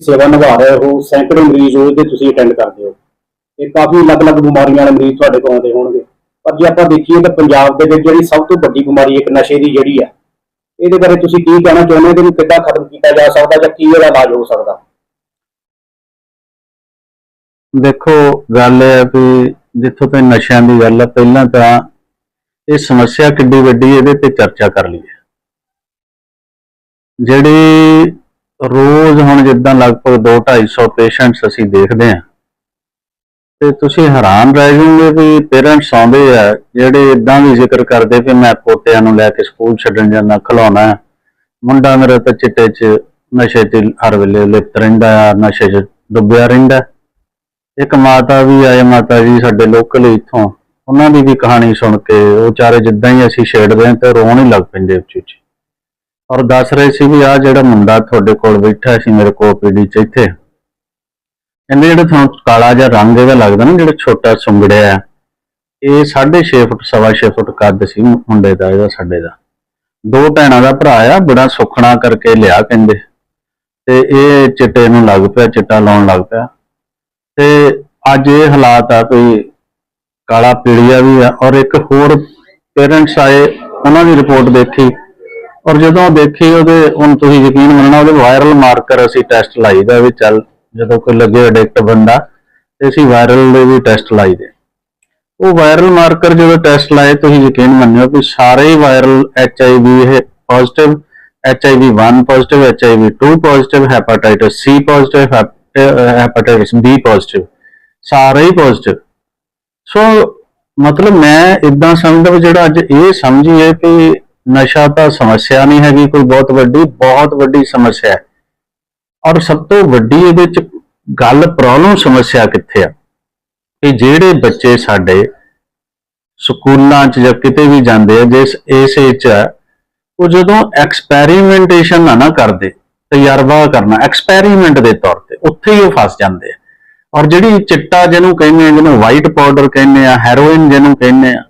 ਸੇਵਾ ਨਿਭਾ ਰਹੇ ਹੋ, ਸੈਂਕੜੇ ਮਰੀਜ਼ ਰੋਜ਼ ਦੇ ਤੁਸੀਂ ਅਟੈਂਡ ਕਰਦੇ ਹੋ। ਤੇ ਕਾਫੀ ਅਲੱਗ-ਅਲੱਗ ਬਿਮਾਰੀਆਂ ਵਾਲੇ ਮਰੀਜ਼ ਤੁਹਾਡੇ ਕੋਲ ਆਉਂਦੇ ਹੋਣਗੇ। ਪਰ ਜੇ ਆਪਾਂ ਦੇਖੀਏ ਤਾਂ ਪੰਜਾਬ ਦੇ ਵਿੱਚ ਜਿਹੜੀ ਸਭ ਤੋਂ ਵੱਡੀ ਬਿਮਾਰੀ ਇੱਕ ਨਸ਼ੇ ਦੀ ਜਿਹੜੀ ਆ, ਇਹਦੇ ਬਾਰੇ ਤੁਸੀਂ ਕੀ ਕਹਿਣਾ ਚਾਹੁੰਦੇ ਹੋ? ਕਿ ਕਿੱਦਾਂ ਖਤਮ ਕੀਤਾ ਜਾ ਸਕਦਾ ਜਾਂ ਕੀ ਇਹਦਾ ਇਲਾਜ ਹੋ ਸਕਦਾ? ਦੇਖੋ, ਗੱਲ ਇਹ ਹੈ ਵੀ ਜਿੱਥੋਂ ਤਾਈਂ ਨਸ਼ਿਆਂ ਦੀ ਗੱਲ ਹੈ ਪਹਿਲਾਂ ਤਾਂ ਇਹ ਸਮੱਸਿਆ ਕਿੱਡੀ ਵੱਡੀ ਇਹਦੇ ਤੇ ਚਰਚਾ ਕਰ ਲਈਏ। ਜਿਹੜੀ ਰੋਜ਼ ਹੁਣ ਜਿੱਦਾਂ ਲਗਭਗ 2-250 ਪੇਸ਼ੈਂਟਸ ਅਸੀਂ ਦੇਖਦੇ ਹਾਂ। ਤੇ ਤੁਸੀਂ ਹੈਰਾਨ ਰਹਿ ਜਾਓਗੇ ਵੀ ਪੇਰੈਂਟਸ ਆਉਂਦੇ ਆ, ਜਿਹੜੇ ਇਦਾਂ ਵੀ ਜ਼ਿਕਰ ਕਰਦੇ ਵੀ ਮੈਂ ਪੋਤਿਆਂ ਨੂੰ ਲੈ ਕੇ ਸਕੂਲ ਛੱਡਣ ਜਾਂਦਾ ਖਿਲਾਉਣਾ ਮੁੰਡਾ ਮੇਰਾ ਤਾਂ ਚਿੱਟੇ 'ਚ ਨਸ਼ੇ 'ਚ ਹਰ ਵੇਲੇ ਲਿਪਤ ਰਹਿੰਦਾ ਆ, ਨਸ਼ੇ 'ਚ ਡੁੱਬਿਆ ਰਹਿੰਦਾ। ਇੱਕ ਮਾਤਾ ਵੀ ਆਏ, ਮਾਤਾ ਜੀ ਸਾਡੇ ਲੋਕਲ ਇੱਥੋਂ। ਉਹਨਾਂ ਦੀ ਵੀ ਕਹਾਣੀ ਸੁਣ ਕੇ ਉਹ ਚਾਰੇ ਜਿੱਦਾਂ ਹੀ ਅਸੀਂ ਛੇੜਦੇ ਹਾਂ ਤੇ ਰੋਣ ਹੀ ਲੱਗ ਪੈਂਦੇ ਉੱਚੀ ਉੱਚੀ ਔਰ ਦੱਸ ਰਹੇ ਸੀ ਵੀ ਆ ਜਿਹੜਾ ਮੁੰਡਾ ਤੁਹਾਡੇ ਕੋਲ ਬੈਠਾ ਸੀ ਮੇਰੇ ਕੋਲ ਪੀੜੀ ਚ ਇੱਥੇ। ਕਹਿੰਦੇ ਜਿਹੜਾ ਤੁਹਾਨੂੰ ਕਾਲਾ ਜਿਹਾ ਰੰਗ ਇਹਦਾ ਲੱਗਦਾ ਨਾ, ਜਿਹੜਾ ਛੋਟਾ ਸੁੰਗੜਿਆ ਆ, ਇਹ 6.5 ਫੁੱਟ, ਸਵਾ 6 ਫੁੱਟ ਕੱਦ ਸੀ ਮੁੰਡੇ ਦਾ, ਇਹਦਾ ਸਾਡੇ ਦਾ। ਦੋ ਭੈਣਾਂ ਦਾ ਭਰਾ ਆ, ਬੜਾ ਸੁਖਣਾ ਕਰਕੇ ਲਿਆ ਕਹਿੰਦੇ। ਤੇ ਇਹ ਚਿੱਟੇ ਨੂੰ ਲੱਗ ਪਿਆ, ਚਿੱਟਾ ਲਾਉਣ ਲੱਗ ਪਿਆ। ਤੇ ਅੱਜ ਇਹ ਹਾਲਾਤ ਆ, ਕੋਈ ਕਾਲਾ ਪੀੜੀਆ ਵੀ ਆ, ਔਰ ਇੱਕ ਹੋਰ ਪੇਰੈਂਟਸ ਆਏ, ਉਹਨਾਂ ਦੀ ਰਿਪੋਰਟ ਦੇਖੀ। ਔਰ ਜਦੋਂ ਦੇਖੀ ਉਹਦੇ, ਹੁਣ ਤੁਸੀਂ ਯਕੀਨ ਮੰਨਣਾ, ਉਹਦੇ ਵਾਇਰਲ ਮਾਰਕਰ ਅਸੀਂ ਟੈਸਟ ਲਾਈਦਾ ਵੀ ਚੱਲ, ਜਦੋਂ ਕੋਈ ਲੱਗੇ ਐਡਿਕਟ ਬੰਦਾ, ਤੇ ਅਸੀਂ ਵਾਇਰਲ ਦੇ ਵੀ ਟੈਸਟ ਲਾਈਦੇ ਉਹ ਵਾਇਰਲ ਮਾਰਕਰ ਜਦੋਂ ਟੈਸਟ ਲਾਏ, ਤੁਸੀਂ ਯਕੀਨ ਮੰਨਿਓ ਕਿ ਸਾਰੇ ਵਾਇਰਲ ਐਚ ਆਈ ਵੀ ਇਹ positive H I V 1 positive H I V 2 positive hepatitis C positive hepatitis B positive ਸਾਰੇ ਹੀ ਪੋਜ਼ਿਟਿਵ ਸੋ ਮਤਲਬ ਮੈਂ ਇਦਾਂ ਸਮਝਦਾ ਵੀ ਜਿਹੜਾ ਅੱਜ ਇਹ ਸਮਝੀਏ ਕਿ ਨਸ਼ਾ ਤਾਂ ਸਮੱਸਿਆ ਨਹੀਂ ਹੈਗੀ, ਕੋਈ ਬਹੁਤ ਵੱਡੀ ਬਹੁਤ ਵੱਡੀ ਸਮੱਸਿਆ ਹੈ। ਔਰ ਸਭ ਤੋਂ ਵੱਡੀ ਇਹਦੇ ਚ ਗੱਲ ਪ੍ਰੋਬਲਮ ਸਮੱਸਿਆ ਕਿੱਥੇ ਆ? ਕਿ ਜਿਹੜੇ ਬੱਚੇ ਸਾਡੇ ਸਕੂਲਾਂ 'ਚ ਜਾਂ ਕਿਤੇ ਵੀ ਜਾਂਦੇ ਆ, ਜਿਸ ਇਸ ਏਜ 'ਚ ਉਹ ਜਦੋਂ ਐਕਸਪੈਰੀਮੈਂਟੇਸ਼ਨ ਨਾ ਨਾ ਕਰਦੇ, ਤਜਰਬਾ ਕਰਨਾ ਐਕਸਪੈਰੀਮੈਂਟ ਦੇ ਤੌਰ ਤੇ, ਉੱਥੇ ਹੀ ਉਹ ਫਸ ਜਾਂਦੇ ਆ। ਔਰ ਜਿਹੜੀ ਚਿੱਟਾ ਜਿਹਨੂੰ ਕਹਿੰਦੇ ਆ, ਜਿਹਨੂੰ ਵਾਈਟ ਪਾਊਡਰ ਕਹਿੰਦੇ ਆ ਹੈਰੋਇਨ ਜਿਹਨੂੰ ਕਹਿੰਦੇ ਆ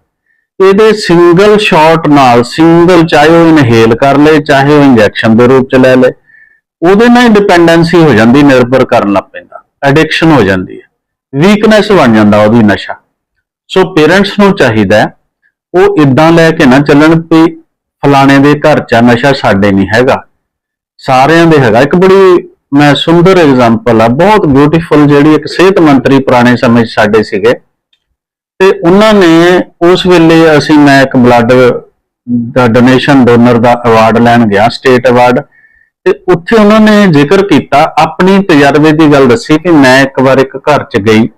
ਇਹਦੇ ਸਿੰਗਲ ਸ਼ਾਟ ਨਾਲ ਸਿੰਗਲ ਚਾਹੇ ਉਹ ਇਨਹੇਲ ਕਰ ਲੇ, ਚਾਹੇ ਉਹ ਇੰਜੈਕਸ਼ਨ ਦੇ ਰੂਪ ਚ ਲੈ ਲੇ, ਉਹਦੇ ਨਾਲ ਡਿਪੈਂਡੈਂਸੀ ਹੋ ਜਾਂਦੀ, ਨਿਰਭਰ ਕਰਨ ਲੱਗ ਪੈਂਦਾ ਐਡਿਕਸ਼ਨ ਹੋ ਜਾਂਦੀ ਹੈ ਵੀਕਨੈਸ ਬਣ ਜਾਂਦਾ ਉਹਦੀ ਨਸ਼ਾ। ਸੋ ਪੇਰੈਂਟਸ ਨੂੰ ਚਾਹੀਦਾ ਉਹ ਇਦਾਂ ਲੈ ਕੇ ਨਾ ਚੱਲਣ ਵੀ ਫਲਾਣੇ ਦੇ ਘਰ ਚ ਨਸ਼ਾ ਸਾਡੇ ਨਹੀਂ ਹੈਗਾ। ਸਾਰਿਆਂ ਦੇ ਹੈਗਾ। ਇੱਕ ਬੜੀ ਮੈਂ ਸੁੰਦਰ ਐਗਜ਼ਾਮਪਲ ਆ, ਬਹੁਤ ਬਿਊਟੀਫੁਲ ਜਿਹੜੀ ਇੱਕ ਸਿਹਤ ਮੰਤਰੀ ਪੁਰਾਣੇ ਸਮੇਂ 'ਚ ਸਾਡੇ ਸੀਗੇ। ਤੇ ਉਹਨਾਂ ਨੇ ਉਸ ਵੇਲੇ ਅਸੀਂ, ਮੈਂ ਇੱਕ ਬਲੱਡ ਦਾ ਡੋਨੇਸ਼ਨ ਡੋਨਰ ਦਾ ਅਵਾਰਡ ਲੈਣ ਗਿਆ ਸਟੇਟ ਅਵਾਰਡ ਤੇ ਉੱਥੇ ਉਹਨਾਂ ਨੇ ਜ਼ਿਕਰ ਕੀਤਾ, ਆਪਣੀ ਤਜਰਬੇ ਦੀ ਗੱਲ ਦੱਸੀ ਕਿ ਮੈਂ ਇੱਕ ਵਾਰ ਇੱਕ ਘਰ 'ਚ ਗਈ,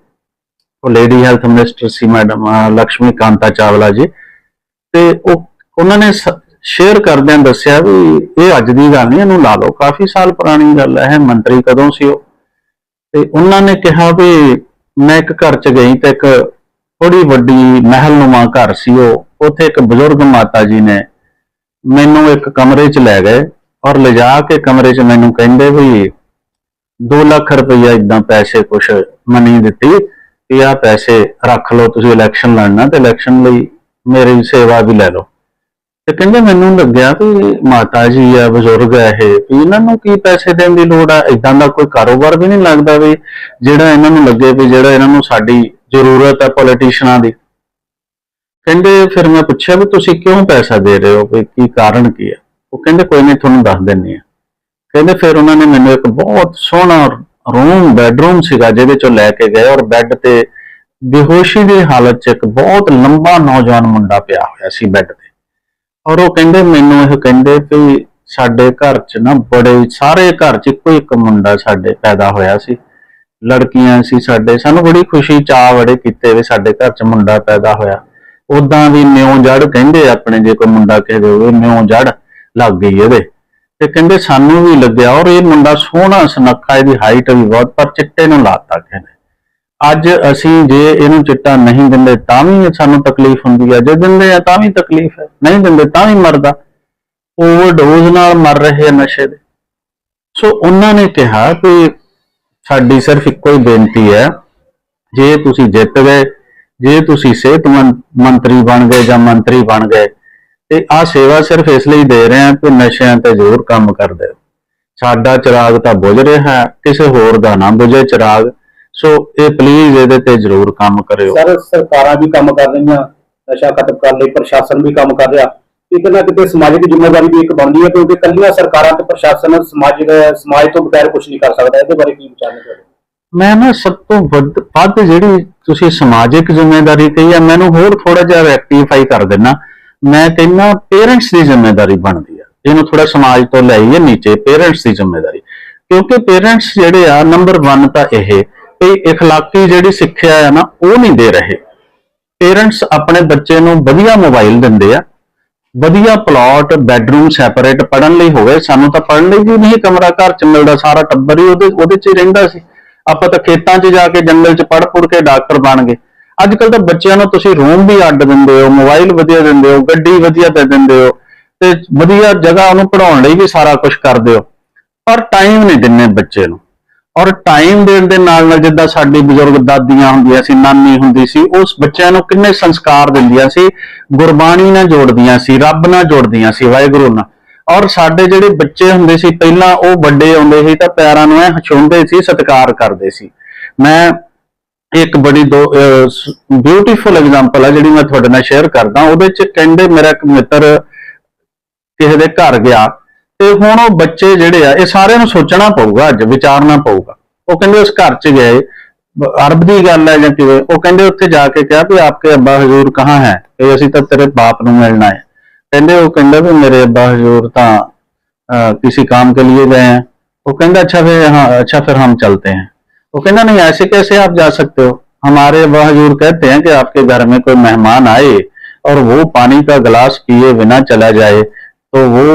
ਉਹ ਲੇਡੀ ਹੈਲਥ ਮਿਨਿਸਟਰ ਸੀ ਮੈਡਮ ਲక్ష్ਮੀ ਕਾਂਤਾ ਚਾਵਲਾ ਜੀ। ਤੇ ਉਹ, ਉਹਨਾਂ ਨੇ ਸ਼ੇਅਰ ਕਰਦਿਆਂ ਦੱਸਿਆ ਵੀ ਇਹ ਅੱਜ ਦੀ ਗੱਲ ਨਹੀਂ, ਇਹਨੂੰ ਲਾ ਲਓ, ਕਾਫੀ ਸਾਲ ਪੁਰਾਣੀ ਗੱਲ ਹੈ, ਇਹ ਮੰਤਰੀ ਕਦੋਂ ਸੀ ਉਹ? ਤੇ ਉਹਨਾਂ ਨੇ ਕਿਹਾ ਵੀ ਮੈਂ ਇੱਕ ਘਰ 'ਚ ਗਈ ਤੇ ਇੱਕ ਥੋੜੀ ਵੱਡੀ ਮਹਿਲਨੁਮਾ ਘਰ ਸੀ ਉਹ, ਉੱਥੇ ਇੱਕ ਬਜ਼ੁਰਗ ਮਾਤਾ ਜੀ ਨੇ ਮੈਨੂੰ ਇੱਕ ਕਮਰੇ 'ਚ ਲੈ ਗਏ ਔਰ ਲਿਜਾ ਕੇ ਕਮਰੇ 'ਚ ਮੈਨੂੰ ਕਹਿੰਦੇ ਵੀ 2 ਲੱਖ ਰੁਪਈਆ ਇਦਾਂ ਪੈਸੇ ਕੁਛ ਮਨੀ ਦਿੱਤੀ ਕਿ ਆ ਪੈਸੇ ਰੱਖ ਲਓ, ਤੁਸੀਂ ਇਲੈਕਸ਼ਨ ਲੜਨਾ ਤੇ ਇਲੈਕਸ਼ਨ ਲਈ ਮੇਰੀ ਸੇਵਾ ਵੀ ਲੈ ਲਓ। ਤੇ ਕਹਿੰਦੇ ਮੈਨੂੰ ਲੱਗਿਆ ਵੀ ਮਾਤਾ ਜੀ ਆ, ਬਜ਼ੁਰਗ ਆ ਇਹ, ਵੀ ਇਹਨਾਂ ਨੂੰ ਕੀ ਪੈਸੇ ਦੇਣ ਦੀ ਲੋੜ ਆ? ਇਦਾਂ ਦਾ ਕੋਈ ਕਾਰੋਬਾਰ ਵੀ ਨਹੀਂ ਲੱਗਦਾ ਵੀ ਜਿਹੜਾ ਇਹਨਾਂ ਨੂੰ ਲੱਗੇ ਵੀ ਜਿਹੜਾ ਇਹਨਾਂ ਨੂੰ ਸਾਡੀ ਜ਼ਰੂਰਤ ਹੈ ਪੋਲੀਟੀਸ਼ੀਅਨਾਂ ਦੀ। ਕਹਿੰਦੇ ਫਿਰ ਮੈਂ ਪੁੱਛਿਆ ਵੀ ਤੁਸੀਂ ਕਿਉਂ ਪੈਸਾ ਦੇ ਰਹੇ ਹੋ? ਵੀ ਕੀ ਕਾਰਨ ਕੀ ਹੈ? ਉਹ ਕਹਿੰਦੇ ਕੋਈ ਨਹੀਂ, ਤੁਹਾਨੂੰ ਦੱਸ ਦਿੰਨੀ ਆ ਕਹਿੰਦੇ ਫਿਰ ਉਹਨਾਂ ਨੇ ਮੈਨੂੰ ਇੱਕ ਬਹੁਤ ਸੋਹਣਾ ਰੂਮ ਬੈਡਰੂਮ ਸੀਗਾ, ਜਿਹਦੇ ਚੋਂ ਲੈ ਕੇ ਗਏ ਔਰ ਬੈੱਡ ਤੇ ਬੇਹੋਸ਼ੀ ਦੀ ਹਾਲਤ 'ਚ ਇੱਕ ਬਹੁਤ ਲੰਬਾ ਨੌਜਵਾਨ ਮੁੰਡਾ ਪਿਆ ਹੋਇਆ ਸੀ ਬੈੱਡ ਤੇ। ਔਰ ਉਹ ਕਹਿੰਦੇ, ਮੈਨੂੰ ਇਹ ਕਹਿੰਦੇ ਵੀ ਸਾਡੇ ਘਰ 'ਚ ਨਾ ਬੜੇ ਸਾਰੇ ਘਰ 'ਚ ਇੱਕੋ ਇੱਕ ਮੁੰਡਾ ਸਾਡੇ ਪੈਦਾ ਹੋਇਆ ਸੀ। ਲੜਕੀਆਂ ਸੀ ਸਾਡੇ, ਸਾਨੂੰ ਬੜੀ ਖੁਸ਼ੀ ਚਾਹ ਬੜੇ ਕੀਤੇ ਵੀ ਸਾਡੇ ਘਰ 'ਚ ਮੁੰਡਾ ਪੈਦਾ ਹੋਇਆ। ਉਦਾਂ ਵੀ ਨਿਉ ਜੜ ਕਹਿੰਦੇ ਆਪਣੇ, ਜੇ ਕੋਈ ਮੁੰਡਾ ਕਹਦੇ ਹੋਵੇ, ਨਿਉ ਜੜ ਲੱਗ ਗਈ ਇਹਦੇ। ਤੇ ਕਹਿੰਦੇ ਸਾਨੂੰ ਵੀ ਲੱਗਿਆ, ਔਰ ਇਹ ਮੁੰਡਾ ਸੋਹਣਾ ਸੁਨੱਖਾ, ਇਹਦੀ ਹਾਈਟ ਵੀ ਬਹੁਤ, ਪਰ ਚਿੱਟੇ ਨੂੰ ਲਾਤਾ ਕਹਿੰਦੇ। ਅੱਜ ਅਸੀਂ ਜੇ ਇਹਨੂੰ ਚਿੱਟਾ ਨਹੀਂ ਦਿੰਦੇ, ਤਾਂ ਵੀ ਸਾਨੂੰ ਤਕਲੀਫ ਹੁੰਦੀ ਹੈ ਜੇ ਦਿੰਦੇ ਆ, ਤਾਂ ਵੀ ਤਕਲੀਫ ਹੈ ਨਹੀਂ ਦਿੰਦੇ, ਤਾਂ ਵੀ ਮਰਦਾ। ਓਵਰਡੋਜ਼ ਨਾਲ ਮਰ ਰਹੇ ਆ ਨਸ਼ੇ ਦੇ। ਸੋ ਉਹਨਾਂ ਨੇ ਕਿਹਾ ਕਿ ਸਾਡੀ ਸਿਰਫ ਇੱਕੋ ਹੀ ਬੇਨਤੀ ਹੈ, ਜੇ ਤੁਸੀਂ ਜਿੱਤ ਗਏ, ਜੇ ਤੁਸੀਂ ਸਿਹਤ ਮੰਤਰੀ ਬਣ ਗਏ ਜਾਂ ਮੰਤਰੀ ਬਣ ਗਏ, ਤੇ ਆ ਸੇਵਾ ਸਿਰਫ ਇਸ ਲਈ ਦੇ ਰਹੇ ਹਾਂ ਕਿ ਨਸ਼ਿਆਂ ਤੇ ਜ਼ਰੂਰ ਕੰਮ ਕਰਦੇ ਦਿਓ ਸਾਡਾ ਚਿਰਾਗ ਤਾਂ ਬੁਝ ਰਿਹਾ ਹੈ, ਕਿਸੇ ਹੋਰ ਦਾ ਨਾ ਬੁਝੇ ਚਿਰਾਗ, ਸੋ ਇਹ ਪਲੀਜ਼ ਇਹਦੇ ਤੇ ਜ਼ਰੂਰ ਕੰਮ ਕਰਿਓ। ਸਰ, ਸਰਕਾਰਾਂ ਵੀ ਕੰਮ ਕਰ ਰਹੀਆਂ, ਨਸ਼ਾ ਖਤਮ ਕਰਨ ਲਈ ਪ੍ਰਸ਼ਾਸਨ ਵੀ ਕੰਮ ਕਰ ਰਿਹਾ। ਕਿਤੇ ਨਾ ਕਿਤੇ ਸਮਾਜਿਕ ਜ਼ਿੰਮੇਵਾਰੀ ਵੀ ਇੱਕ ਬਣਦੀ ਹੈ, ਕਿਉਂਕਿ ਕੱਲੀਆਂ ਸਰਕਾਰਾਂ ਤੇ ਪ੍ਰਸ਼ਾਸਨ ਸਮਾਜਿਕ ਸਮਾਜ ਤੋਂ ਬਗੈਰ ਕੁਝ ਨਹੀਂ ਕਰ ਸਕਦਾ। ਇਹਦੇ ਬਾਰੇ ਕੀ ਵਿਚਾਰ ਨੇ ਤੁਹਾਡੇ? ਮੈਂ ਨਾ ਸਭ ਤੋਂ ਵੱਧ ਵੱਧ ਜਿਹੜੀ ਤੁਸੀਂ ਸਮਾਜਿਕ ਜ਼ਿੰਮੇਵਾਰੀ ਕਹੀ ਆ, ਮੈਨੂੰ ਹੋਰ ਥੋੜਾ ਜਿਹਾ ਰੈਕਟੀਫਾਈ ਕਰ ਦੇਣਾ। ਮੈਂ ਕਹਿੰਦਾ ਪੇਰੈਂਟਸ ਦੀ ਜ਼ਿੰਮੇਵਾਰੀ ਬਣਦੀ ਆ। ਇਹਨੂੰ ਥੋੜਾ ਸਮਾਜ ਤੋਂ ਲੈ ਆਈਏ ਨੀਚੇ ਪੇਰੈਂਟਸ ਦੀ ਜ਼ਿੰਮੇਵਾਰੀ। ਕਿਉਂਕਿ ਪੇਰੈਂਟਸ ਜਿਹੜੇ ਆ ਨੰਬਰ 1 ਤਾਂ ਇਹ ਕਿ ਇਖਲਾਕੀ ਜਿਹੜੀ ਸਿੱਖਿਆ ਆ ਨਾ, ਉਹ ਨਹੀਂ ਦੇ ਰਹੇ। ਪੇਰੈਂਟਸ ਆਪਣੇ ਬੱਚੇ ਨੂੰ ਵਧੀਆ ਮੋਬਾਈਲ ਦਿੰਦੇ ਆ। ਵਧੀਆ ਪਲਾਟ ਬੈੱਡਰੂਮ ਸੈਪਰੇਟ ਪੜਨ ਲਈ ਹੋਵੇ, ਸਾਨੂੰ ਤਾਂ ਪੜਨ ਲਈ ਵੀ ਨਹੀਂ ਕਮਰਾ, ਘਰ ਚ ਮਿਲਦਾ ਸਾਰਾ ਟੱਬਰ ਹੀ ਉਹਦੇ ਉਹਦੇ ਚ ਹੀ ਰਹਿੰਦਾ ਸੀ। ਆਪਾਂ ਤਾਂ ਖੇਤਾਂ 'ਚ ਜਾ ਕੇ ਜੰਗਲ 'ਚ ਪੜ ਪੁੜ ਕੇ ਡਾਕਟਰ ਬਣ ਗਏ। ਅੱਜ ਕੱਲ ਤਾਂ ਬੱਚਿਆਂ ਨੂੰ ਤੁਸੀਂ ਰੂਮ ਵੀ ਅੱਡ ਦਿੰਦੇ ਹੋ ਮੋਬਾਈਲ ਵਧੀਆ ਦਿੰਦੇ ਹੋ, ਗੱਡੀ ਵਧੀਆ ਦੇ ਦਿੰਦੇ ਹੋ, ਤੇ ਵਧੀਆ ਜਗ੍ਹਾ ਉਹਨੂੰ ਪੜਾਉਣ ਲਈ ਵੀ ਸਾਰਾ ਕੁਝ ਕਰਦੇ ਹੋ। ਪਰ ਟਾਈਮ ਨਹੀਂ ਦਿੰਦੇ ਬੱਚੇ ਨੂੰ। ਔਰ ਟਾਈਮ ਦੇਣ ਦੇ ਨਾਲ ਨਾਲ ਜਿੱਦਾਂ ਸਾਡੀ ਬਜ਼ੁਰਗ ਦਾਦੀਆਂ ਹੁੰਦੀਆਂ ਸੀ, ਨਾਨੀ ਹੁੰਦੀ ਸੀ, ਉਸ ਬੱਚਿਆਂ ਨੂੰ ਕਿੰਨੇ ਸੰਸਕਾਰ ਦਿੰਦੀਆਂ ਸੀ, ਗੁਰਬਾਣੀ ਨਾਲ ਜੋੜਦੀਆਂ ਸੀ, ਰੱਬ ਨਾਲ ਜੋੜਦੀਆਂ ਸੀ, ਵਾਹਿਗੁਰੂ ਨਾਲ। ਔਰ ਸਾਡੇ ਜਿਹੜੇ ਬੱਚੇ ਹੁੰਦੇ ਸੀ, ਪਹਿਲਾਂ ਉਹ ਵੱਡੇ ਆਉਂਦੇ ਸੀ ਤਾਂ ਪੈਰਾਂ ਨੂੰ ਐ ਛੂੰਹਦੇ ਸੀ, ਸਤਿਕਾਰ ਕਰਦੇ ਸੀ। ਮੈਂ ਇੱਕ ਬੜੀ ਦੋ ਬਿਊਟੀਫੁਲ ਐਗਜ਼ਾਮਪਲ ਆ ਜਿਹੜੀ ਮੈਂ ਤੁਹਾਡੇ ਨਾਲ ਸ਼ੇਅਰ ਕਰਦਾ। ਉਹਦੇ ਚ ਕਹਿੰਦੇ ਮੇਰਾ ਇੱਕ ਮਿੱਤਰ ਕਿਸੇ ਦੇ ਘਰ ਗਿਆ। ਤੇ ਹੁਣ ਉਹ ਬੱਚੇ ਜਿਹੜੇ ਆ ਇਹ ਸਾਰਿਆਂ ਨੂੰ ਸੋਚਣਾ ਪਊਗਾ ਅੱਜ ਵਿਚਾਰਨਾ ਪਊਗਾ ਉਹ ਕਹਿੰਦੇ ਉਸ ਘਰ ਚ ਗਏ ਬ- ਅਰਬ ਦੀ ਗੱਲ ਹੈ ਜਾਂ ਕਿਵੇਂ ਉਹ ਕਹਿੰਦੇ ਉੱਥੇ ਜਾ ਕੇ ਕਿਹਾ ਵੀ ਆਪਕੇ ਅੱਬਾ ਹਜ਼ੂਰ ਕਹਾਂ ਹੈ ਇਹ ਅਸੀਂ ਤਾਂ ਤੇਰੇ ਬਾਪ ਨੂੰ ਮਿਲਣਾ ਹੈ ਕਹਿੰਦੇ ਉਹ ਕਹਿੰਦਾ ਵੀ ਮੇਰੇ ਅੱਬਾ ਹਜ਼ੂਰ ਤਾਂ अ, किसी काम के लिए गए हैं वो कहता अच्छा फिर हाँ अच्छा फिर हम चलते हैं वो कहना नहीं ऐसे कैसे आप जा सकते हो हमारे अब्बा हजूर कहते हैं कि आपके घर में कोई मेहमान आए और वो पानी का गिलास पिए बिना चला जाए तो वो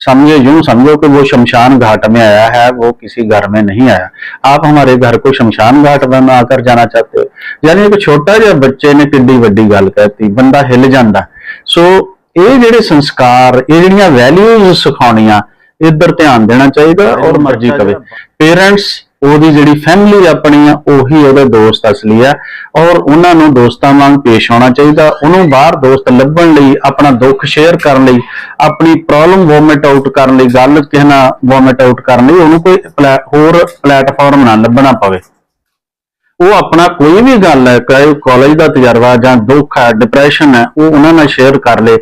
समझे यूं समझो कि वो शमशान घाट में आया है वो किसी घर में नहीं आया आप हमारे घर को शमशान घाट बनाकर जाना चाहते हो यानी एक छोटा ਜਿਹਾ ਬੱਚੇ ਨੇ ਕਿੱਡੀ ਵੱਡੀ ਗੱਲ ਕਹਿਤੀ ਬੰਦਾ ਹਿੱਲ ਜਾਂਦਾ ਸੋ ਇਹ ਜਿਹੜੇ ਸੰਸਕਾਰ ਇਹ ਜਿਹੜੀਆਂ ਵੈਲਿਊਜ਼ ਸਿਖਾਉਣੀਆਂ ਇੱਧਰ ਧਿਆਨ ਦੇਣਾ ਚਾਹੀਦਾ ਔਰ ਮਰਜ਼ੀ ਕਵੇ ਪੇਰੈਂਟਸ ਉਹਦੀ ਜਿਹੜੀ ਫੈਮਿਲੀ ਆਪਣੀ ਆ, ਉਹੀ ਉਹਦੇ ਦੋਸਤ ਅਸਲੀ ਆ। ਔਰ ਉਹਨਾਂ ਨੂੰ ਦੋਸਤਾਂ ਵਾਂਗ ਪੇਸ਼ ਆਉਣਾ ਚਾਹੀਦਾ। ਉਹਨੂੰ ਬਾਹਰ ਦੋਸਤ ਲੱਭਣ ਲਈ, ਆਪਣਾ ਦੁੱਖ ਸ਼ੇਅਰ ਕਰਨ ਲਈ, ਆਪਣੀ ਪ੍ਰੋਬਲਮ ਵੋਮਿਟ ਆਊਟ ਕਰਨ ਲਈ, ਗੱਲ ਕਿਸੇ ਨਾਲ ਵੋਮਿਟ ਆਊਟ ਕਰਨ ਲਈ, ਉਹਨੂੰ ਕੋਈ ਪਲੈ- ਹੋਰ ਪਲੇਟਫਾਰਮ ਨਾ ਲੱਭਣਾ ਪਵੇ। ਉਹ ਆਪਣਾ ਕੋਈ ਵੀ ਗੱਲ ਹੈ, ਚਾਹੇ ਕਾਲਜ ਦਾ ਤਜਰਬਾ ਜਾਂ ਦੁੱਖ ਹੈ ਡਿਪਰੈਸ਼ਨ ਹੈ, ਉਹ ਉਹਨਾਂ ਨਾਲ ਸ਼ੇਅਰ ਕਰ ਲੇ।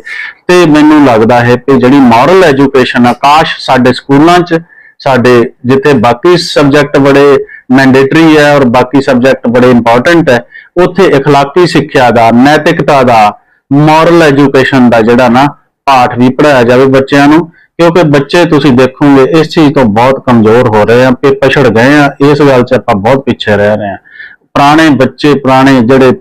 ਤੇ ਮੈਨੂੰ ਲੱਗਦਾ ਹੈ ਕਿ ਜਿਹੜੀ ਮੋਰਲ ਐਜੂਕੇਸ਼ਨ ਆਕਾਸ਼ ਸਾਡੇ ਸਕੂਲਾਂ 'ਚ ਸਾਡੇ ਜਿੱਥੇ ਬਾਕੀ ਸਬਜੈਕਟ ਬੜੇ ਮੈਂਡੇਟਰੀ ਹੈ ਔਰ ਬਾਕੀ ਸਬਜੈਕਟ ਬੜੇ ਇੰਪੋਰਟੈਂਟ ਹੈ ਉੱਥੇ اخلاقی ਸਿੱਖਿਆ ਦਾ ਨੈਤਿਕਤਾ ਦਾ ਮੋਰਲ ਐਜੂਕੇਸ਼ਨ ਦਾ ਜਿਹੜਾ ਨਾ ਪਾਠ ਵੀ ਪੜਾਇਆ ਜਾਵੇ ਬੱਚਿਆਂ ਨੂੰ ਕਿਉਂਕਿ ਬੱਚੇ ਤੁਸੀਂ ਦੇਖੋਗੇ ਇਸ ਚੀਜ਼ ਤੋਂ ਬਹੁਤ ਕਮਜ਼ੋਰ ਹੋ ਰਹੇ ਆ ਕਿ ਪਛੜ ਗਏ ਆ ਇਸ ਗੱਲ 'ਚ ਆਪਾਂ ਬਹੁਤ ਪਿੱਛੇ ਰਹਿ ਰਹੇ ਆ ਪੁਰਾਣੇ ਬੱਚੇ ਪੁਰਾਣੇ ਜਿਹੜੇ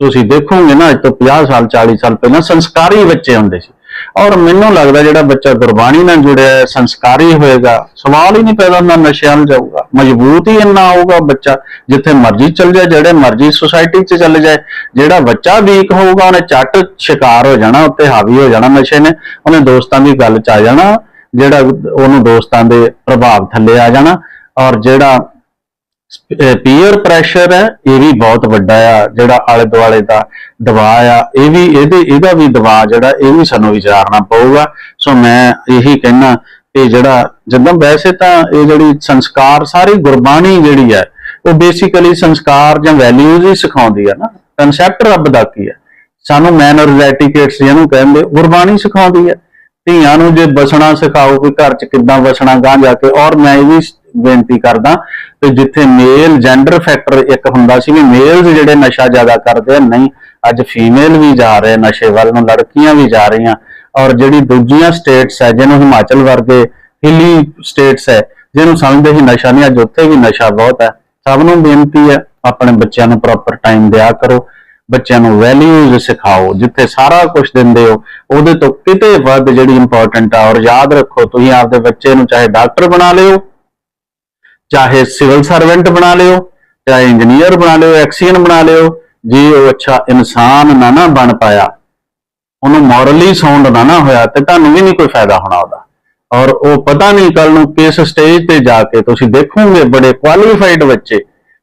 ਤੁਸੀਂ ਦੇਖੋਗੇ ਨਾ ਅੱਜ ਤੋਂ 50 ਸਾਲ 40 ਸਾਲ ਪਹਿਲਾਂ ਸੰਸਕਾਰੀ ਬੱਚੇ ਹੁੰਦੇ ਸੀ ਔਰ ਮੈਨੂੰ ਲੱਗਦਾ ਜਿਹੜਾ ਬੱਚਾ ਗੁਰਬਾਣੀ ਨਾਲ ਜੁੜਿਆ ਹੈ, ਸੰਸਕਾਰੀ ਹੋਏਗਾ, ਸਵਾਲ ਹੀ ਨਹੀਂ ਪੈਦਾ ਹੁੰਦਾ ਨਸ਼ਿਆਂ ਨੂੰ ਜਾਊਗਾ। ਮਜ਼ਬੂਤ ਹੀ ਇੰਨਾ ਆਊਗਾ ਬੱਚਾ, ਜਿੱਥੇ ਮਰਜ਼ੀ ਚੱਲ ਜਾਏ, ਜਿਹੜੇ ਮਰਜ਼ੀ ਸੁਸਾਇਟੀ 'ਚ ਚੱਲ ਜਾਏ, ਜਿਹੜਾ ਬੱਚਾ ਵੀਕ ਹੋਊਗਾ, ਉਹਨੇ ਚੱਟ ਸ਼ਿਕਾਰ ਹੋ ਜਾਣਾ, ਉੱਤੇ ਹਾਵੀ ਹੋ ਜਾਣਾ ਨਸ਼ੇ ਨੇ, ਉਹਨੇ ਦੋਸਤਾਂ ਦੀ ਗੱਲ 'ਚ ਆ ਜਾਣਾ, ਜਿਹੜਾ ਉਹਨੂੰ ਦੋਸਤਾਂ ਦੇ ਪ੍ਰਭਾਵ ਥੱਲੇ ਆ ਜਾਣਾ, ਔਰ ਜਿਹੜਾ ਪੀਅਰ ਪ੍ਰੈਸ਼ਰ ਹੈ, ਇਹ ਵੀ ਬਹੁਤ ਵੱਡਾ ਆ, ਜਿਹੜਾ ਆਲੇ ਦੁਆਲੇ ਦਾ ਦਬਾਅ ਆ, ਇਹ ਵੀ ਇਹਦੇ, ਇਹਦਾ ਵੀ ਦਬਾਅ ਜਿਹੜਾ, ਇਹ ਵੀ ਸਾਨੂੰ ਵਿਚਾਰਨਾ ਪਊਗਾ। ਸੋ ਮੈਂ ਇਹੀ ਕਹਿਣਾ ਕਿ ਜਿਹੜਾ, ਜਦੋਂ ਵੈਸੇ ਤਾਂ ਇਹ ਜਿਹੜੀ ਸੰਸਕਾਰ, ਸਾਰੀ ਗੁਰਬਾਣੀ ਜਿਹੜੀ ਹੈ, ਉਹ ਬੇਸਿਕਲੀ ਸੰਸਕਾਰ ਜਾਂ ਵੈਲਿਊਜ਼ ਹੀ ਸਿਖਾਉਂਦੀ ਆ ਨਾ ਕਨਸੈਪਟ ਰੱਬ ਦਾ ਕੀ ਹੈ ਸਾਨੂੰ ਮੈਨਰਸ ਐਟੀਕੇਟਸ ਜਿਹਨੂੰ ਕਹਿੰਦੇ, ਗੁਰਬਾਣੀ ਸਿਖਾਉਂਦੀ ਹੈ ਧੀਆਂ ਨੂੰ ਜੇ ਬਸਣਾ ਸਿਖਾਓ ਕਿ ਘਰ 'ਚ ਕਿੱਦਾਂ ਬਸਣਾ ਗਾਂ ਜਾ ਕੇ, ਔਰ ਮੈਂ ਇਹ ਵੀ ਬੇਨਤੀ ਕਰਦਾ ਕਿ ਜਿੱਥੇ ਮੇਲ ਜੈਂਡਰ ਫੈਕਟਰ ਇੱਕ ਹੁੰਦਾ ਸੀ ਵੀ ਮੇਲਸ ਜਿਹੜੇ ਨਸ਼ਾ ਜ਼ਿਆਦਾ ਕਰਦੇ ਆ, ਨਹੀਂ, ਅੱਜ ਫੀਮੇਲ ਵੀ ਜਾ ਰਹੇ ਨਸ਼ੇ ਵੱਲ ਨੂੰ, ਲੜਕੀਆਂ ਵੀ ਜਾ ਰਹੀਆਂ। ਔਰ ਜਿਹੜੀ ਦੂਜੀਆਂ ਸਟੇਟਸ ਹੈ, ਜਿਹਨੂੰ ਹਿਮਾਚਲ ਵਰਗੇ ਹਿੱਲੀ ਸਟੇਟਸ ਹੈ, ਜਿਹਨੂੰ ਸਮਝਦੇ ਸੀ ਨਸ਼ਾ ਨਹੀਂ, ਅੱਜ ਉੱਥੇ ਵੀ ਨਸ਼ਾ ਬਹੁਤ ਹੈ। ਸਭ ਨੂੰ ਬੇਨਤੀ ਹੈ, ਆਪਣੇ ਬੱਚਿਆਂ ਨੂੰ ਪ੍ਰੋਪਰ ਟਾਈਮ ਦਿਆ ਕਰੋ, ਬੱਚਿਆਂ ਨੂੰ ਵੈਲਿਊਜ਼ ਸਿਖਾਓ, ਜਿੱਥੇ ਸਾਰਾ ਕੁਝ ਦਿੰਦੇ ਹੋ, ਉਹਦੇ ਤੋਂ ਕਿਤੇ ਵੱਧ ਜਿਹੜੀ ਇੰਪੋਰਟੈਂਟ ਆ, ਔਰ ਯਾਦ ਰੱਖੋ, ਤੁਸੀਂ ਆਪਦੇ ਬੱਚੇ ਨੂੰ ਚਾਹੇ ਡਾਕਟਰ ਬਣਾ ਲਿਓ ਚਾਹੇ ਸਿਵਲ ਸਰਵੈਂਟ ਬਣਾ ਲਿਓ, ਚਾਹੇ ਇੰਜੀਨੀਅਰ ਬਣਾ ਲਿਓ, ਐਕਸੀਅਨ ਬਣਾ ਲਿਓ, ਜੇ ਉਹ ਅੱਛਾ ਇਨਸਾਨ ਨਾ ਨਾ ਬਣ ਪਾਇਆ, ਉਹਨੂੰ ਮੋਰਲੀ ਸਾਊਂਡ ਨਾ ਨਾ ਹੋਇਆ ਤੇ ਤੁਹਾਨੂੰ ਵੀ ਨਹੀਂ ਕੋਈ ਫਾਇਦਾ ਹੋਣਾ ਉਹਦਾ। ਔਰ ਉਹ ਪਤਾ ਨਹੀਂ ਕੱਲ ਨੂੰ ਕਿਸ ਸਟੇਜ ਤੇ ਜਾ ਕੇ ਤੁਸੀਂ ਦੇਖੋਗੇ ਬੜੇ ਕੁਆਲੀਫਾਈਡ ਬੱਚੇ,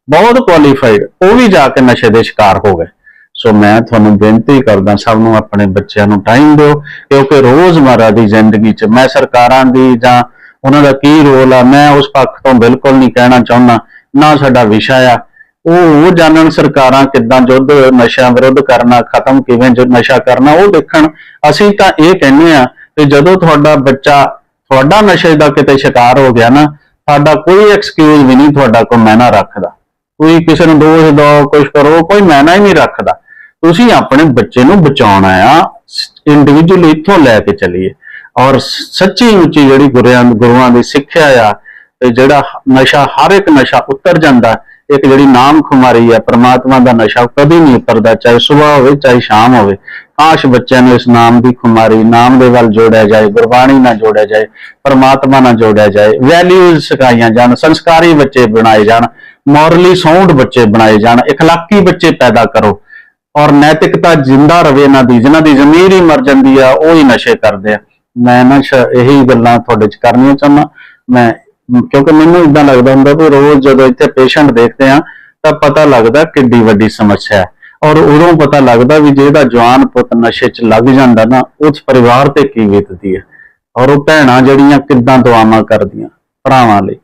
ਬਹੁਤ ਕੁਆਲੀਫਾਈਡ ਉਹ ਵੀ ਜਾ ਕੇ ਨਸ਼ੇ ਦੇ ਸ਼ਿਕਾਰ ਹੋ ਗਏ। ਸੋ ਮੈਂ ਤੁਹਾਨੂੰ ਬੇਨਤੀ ਕਰਦਾ, ਸਭ ਨੂੰ ਆਪਣੇ ਬੱਚਿਆਂ ਨੂੰ ਟਾਈਮ ਦਿਓ, ਕਿਉਂਕਿ ਰੋਜ਼ਮਰਰਾ ਦੀ ਜ਼ਿੰਦਗੀ 'ਚ ਮੈਂ ਸਰਕਾਰਾਂ ਦੀ ਜਾਂ ਉਹਨਾਂ ਦਾ ਕੀ ਰੋਲ ਆ? ਮੈਂ ਉਸ ਪੱਖ ਤੋਂ ਬਿਲਕੁਲ ਨਹੀਂ ਕਹਿਣਾ ਚਾਹੁੰਦਾ, ਨਾ ਸਾਡਾ ਵਿਸ਼ਾ ਆ। ਉਹ ਉਹ ਜਾਣਨ ਸਰਕਾਰਾਂ ਕਿੱਦਾਂ ਯੁੱਧ ਨਸ਼ਿਆਂ ਵਿਰੁੱਧ ਕਰਨਾ, ਖਤਮ ਕਿਵੇਂ ਜੋ ਨਸ਼ਾ ਕਰਨਾ, ਉਹ ਦੇਖਣ। ਅਸੀਂ ਤਾਂ ਇਹ ਕਹਿੰਦੇ ਆ ਕਿ ਜਦੋਂ ਤੁਹਾਡਾ ਬੱਚਾ, ਤੁਹਾਡਾ ਨਸ਼ੇ ਦਾ ਕਿਤੇ ਸ਼ਿਕਾਰ ਹੋ ਗਿਆ ਨਾ ਸਾਡਾ ਕੋਈ ਐਕਸਕਿਊਜ਼ ਵੀ ਨਹੀਂ ਤੁਹਾਡਾ ਕੋਈ ਮੈਨਾ ਰੱਖਦਾ। ਕੋਈ ਕਿਸੇ ਨੂੰ ਦੋਸ਼ ਦੋ ਕੁਝ ਕਰੋ, ਕੋਈ ਮੈਨਾ ਹੀ ਨਹੀਂ ਰੱਖਦਾ। ਤੁਸੀਂ ਆਪਣੇ ਬੱਚੇ ਨੂੰ ਬਚਾਉਣਾ ਆ ਇੰਡੀਵਿਜੂਅਲ ਇੱਥੋਂ ਲੈ ਕੇ ਚੱਲੀਏ। ਔਰ ਸੱਚੀ ਉੱਚੀ ਜਿਹੜੀ ਗੁਰਿਆਂ ਗੁਰੂਆਂ ਦੀ ਸਿੱਖਿਆ ਆ ਤੇ ਜਿਹੜਾ ਨਸ਼ਾ ਹਰ ਇੱਕ ਨਸ਼ਾ ਉਤਰ ਜਾਂਦਾ ਇੱਕ ਜਿਹੜੀ ਨਾਮ ਖੁਮਾਰੀ ਆ ਪ੍ਰਮਾਤਮਾ ਦਾ ਨਸ਼ਾ ਉਹ ਕਦੀ ਨਹੀਂ ਉਤਰਦਾ ਚਾਹੇ ਸਵੇਰ ਹੋਵੇ ਚਾਹੇ ਸ਼ਾਮ ਹੋਵੇ ਕਾਸ਼ ਬੱਚਿਆਂ ਨੂੰ ਇਸ ਨਾਮ ਦੀ ਖੁਮਾਰੀ ਨਾਮ ਦੇ ਵੱਲ ਜੋੜਿਆ ਜਾਏ ਗੁਰਬਾਣੀ ਨਾਲ ਜੋੜਿਆ ਜਾਏ ਪਰਮਾਤਮਾ ਨਾਲ ਜੋੜਿਆ ਜਾਏ ਵੈਲਿਊਜ਼ ਸਿਖਾਈਆਂ ਜਾਣ ਸੰਸਕਾਰੀ ਬੱਚੇ ਬਣਾਏ ਜਾਣ ਮੋਰਲੀ ਸਾਊਂਡ ਬੱਚੇ ਬਣਾਏ ਜਾਣ اخلاقی ਬੱਚੇ ਪੈਦਾ ਕਰੋ ਔਰ ਨੈਤਿਕਤਾ ਜਿੰਦਾ ਰਵੇ ਇਹਨਾਂ ਦੀ ਜਿਨ੍ਹਾਂ ਦੀ ਜ਼ਮੀਰ ਹੀ ਮਰ ਜਾਂਦੀ ਆ ਉਹ ਹੀ ਨਸ਼ੇ ਕਰਦੇ ਆ ਮੈਂ ਨਾ ਸ਼- ਇਹੀ ਗੱਲਾਂ ਤੁਹਾਡੇ ਚ ਕਰਨੀਆਂ ਚਾਹੁੰਦਾ। ਮੈਂ ਕਿਉਂਕਿ ਮੈਨੂੰ ਇਦਾਂ ਲੱਗਦਾ ਹੁੰਦਾ ਵੀ ਰੋਜ਼ ਜਦੋਂ ਇੱਥੇ ਪੇਸ਼ੈਂਟ ਦੇਖਦੇ ਆ ਤਾਂ ਪਤਾ ਲੱਗਦਾ ਕਿੱਡੀ ਵੱਡੀ ਸਮੱਸਿਆ ਹੈ। ਔਰ ਉਦੋਂ ਪਤਾ ਲੱਗਦਾ ਵੀ ਜਿਹਦਾ ਜਵਾਨ ਪੁੱਤ ਨਸ਼ੇ 'ਚ ਲੱਗ ਜਾਂਦਾ ਨਾ, ਉਸ ਪਰਿਵਾਰ ਤੇ ਕੀ ਬੀਤਦੀ ਹੈ। ਔਰ ਉਹ ਭੈਣਾਂ ਜਿਹੜੀਆਂ ਕਿੱਦਾਂ ਦੁਆਵਾਂ ਕਰਦੀਆਂ ਭਰਾਵਾਂ ਲਈ।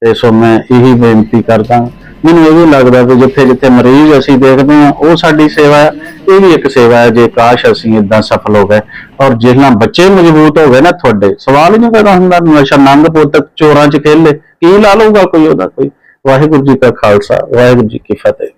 ਤੇ ਸੋ ਮੈਂ ਇਹੀ ਬੇਨਤੀ ਕਰਦਾ ਮੈਨੂੰ ਇਹ ਵੀ ਲੱਗਦਾ ਕਿ ਜਿੱਥੇ ਜਿੱਥੇ ਮਰੀਜ਼ ਅਸੀਂ ਦੇਖਦੇ ਹਾਂ, ਉਹ ਸਾਡੀ ਸੇਵਾ ਹੈ, ਇਹ ਵੀ ਇੱਕ ਸੇਵਾ ਹੈ, ਜੇ ਕਾਸ਼ ਅਸੀਂ ਇਦਾਂ ਸਫਲ ਹੋ ਗਏ ਔਰ ਜਿਹਨਾਂ ਬੱਚੇ ਮਜ਼ਬੂਤ ਹੋ ਗਏ ਨਾ ਤੁਹਾਡੇ, ਸਵਾਲ ਹੀ ਨਹੀਂ ਪੈਦਾ ਹੁੰਦਾ ਨਸ਼ਾ ਨੰਗ ਪੁੱਤ ਚੋਰਾਂ 'ਚ ਖੇਲੇ, ਕੀ ਲਾ ਲਊਗਾ ਕੋਈ ਉਹਦਾ ਕੋਈ? ਵਾਹਿਗੁਰੂ ਜੀ ਕਾ ਖਾਲਸਾ, ਵਾਹਿਗੁਰੂ ਜੀ ਕੀ ਫਤਿਹ।